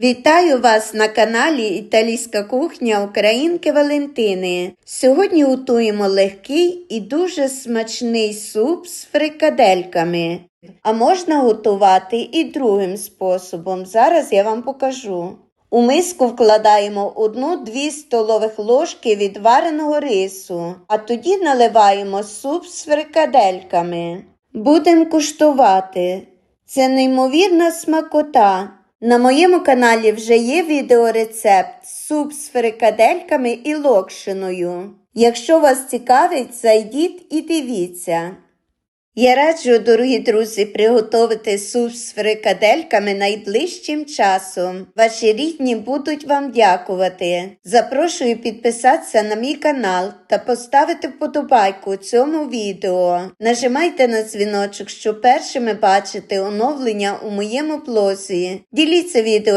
Вітаю вас на каналі Італійська кухня Українки Валентини. Сьогодні готуємо легкий і дуже смачний суп з фрикадельками. А можна готувати і другим способом. Зараз я вам покажу. У миску вкладаємо 1-2 столових ложки відвареного рису, а тоді наливаємо суп з фрикадельками. Будемо куштувати. Це неймовірна смакота. На моєму каналі вже є відеорецепт суп з фрикадельками і локшиною. Якщо вас цікавить, зайдіть і дивіться. Я раджу, дорогі друзі, приготувати суп з фрикадельками найближчим часом. Ваші рідні будуть вам дякувати. Запрошую підписатися на мій канал та поставити вподобайку цьому відео. Нажимайте на дзвіночок, щоб першими бачити оновлення у моєму блозі. Діліться відео